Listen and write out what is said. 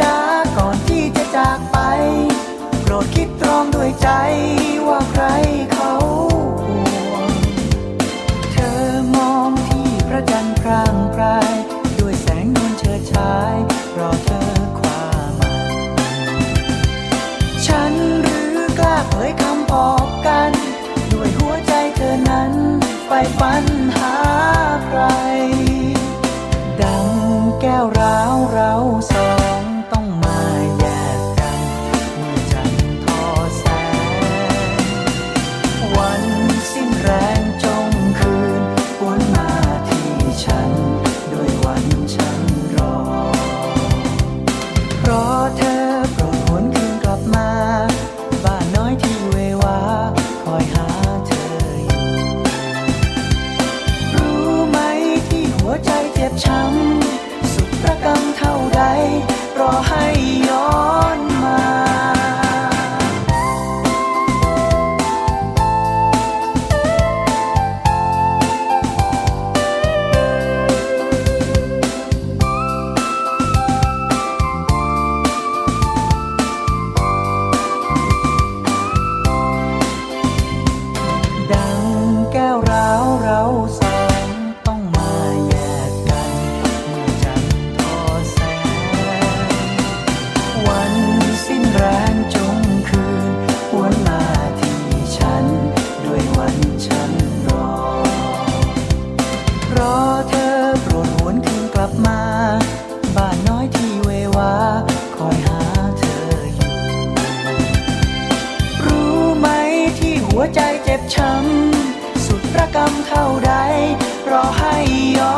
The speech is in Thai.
จ๋าก่อนที่จะจากไป โปรดคิดตรองด้วยใจว่าใครเขาห่วง เธอมองที่พระจันทร์พรางพรายด้วยแสงนวลเชิดชายรอเธอความหมายฉันหรือกล้าเผยคำบอกกัน ด้วยหัวใจเธอนั้นไฟฝัน เจ็ บ้านน้อยที่เววาคอยหาเธออยู่ รู้ไหมที่หัวใจเจ็บช้ำ สุดประกำเท่าใดรอให้ย้